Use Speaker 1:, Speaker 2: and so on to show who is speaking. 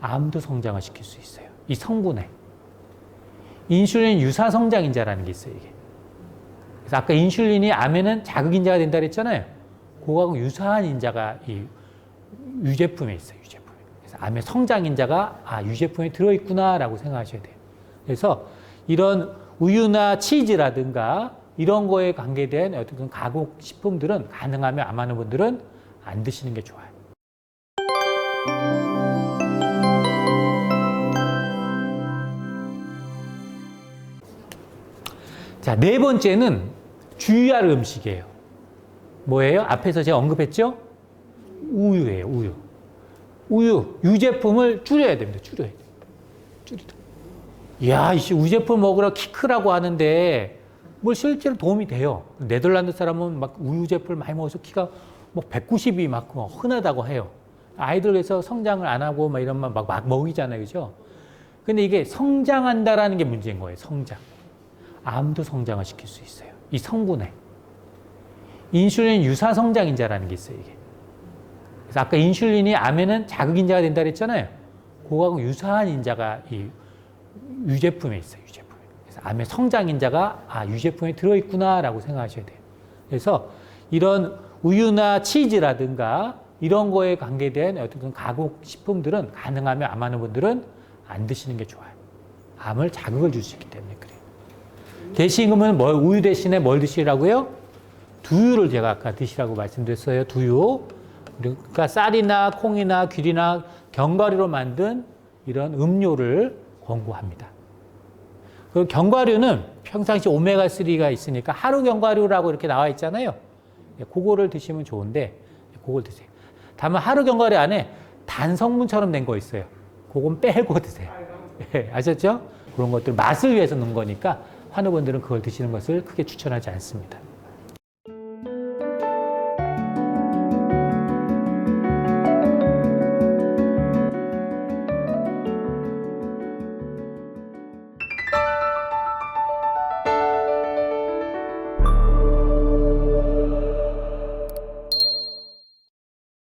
Speaker 1: 암도 성장을 시킬 수 있어요. 이 성분에. 인슐린 유사 성장인자라는 게 있어요, 이게. 그래서 아까 인슐린이 암에는 자극인자가 된다 그랬잖아요. 그거하고 유사한 인자가 이 유제품에 있어요, 유제품에. 그래서 암의 성장인자가 아, 유제품에 들어있구나라고 생각하셔야 돼요. 그래서 이런 우유나 치즈라든가 이런 거에 관계된 어떤 가공 식품들은 가능하면 암 하는 분들은 안 드시는 게 좋아요. 자, 네 번째는 주의할 음식이에요. 뭐예요? 앞에서 제가 언급했죠? 우유예요, 우유. 우유, 유제품을 줄여야 됩니다. 줄여야 돼요. 줄이다. 이야, 이씨, 우유제품 먹으라 키 크라고 하는데, 뭐 실제로 도움이 돼요. 네덜란드 사람은 막 우유 제품을 많이 먹어서 키가 뭐 190이 막 흔하다고 해요. 아이들에서 성장을 안 하고 막 이런 막, 막 먹이잖아요. 그죠? 근데 이게 성장한다라는 게 문제인 거예요. 성장. 암도 성장을 시킬 수 있어요. 이 성분에. 인슐린 유사 성장인자라는 게 있어요, 이게. 그래서 아까 인슐린이 암에는 자극인자가 된다 그랬잖아요. 그거하고 유사한 인자가 이 유제품에 있어요, 유제품에. 그래서 암의 성장인자가 아, 유제품에 들어있구나라고 생각하셔야 돼요. 그래서 이런 우유나 치즈라든가 이런 거에 관계된 어떤 가공 식품들은 가능하면 암 하는 분들은 안 드시는 게 좋아요. 암을 자극을 줄 수 있기 때문에 그래요. 대신 그러면 뭘, 우유 대신에 뭘 드시라고요? 두유를 제가 아까 드시라고 말씀드렸어요. 두유. 그러니까 쌀이나 콩이나 귤이나 견과류로 만든 이런 음료를 권고합니다. 그 견과류는 평상시 오메가3가 있으니까 하루 견과류라고 이렇게 나와 있잖아요. 예, 그거를 드시면 좋은데, 그걸 드세요. 다만 하루 견과류 안에 단 성분처럼 된 거 있어요. 그건 빼고 드세요. 예, 아셨죠? 그런 것들 맛을 위해서 넣은 거니까 환우분들은 그걸 드시는 것을 크게 추천하지 않습니다.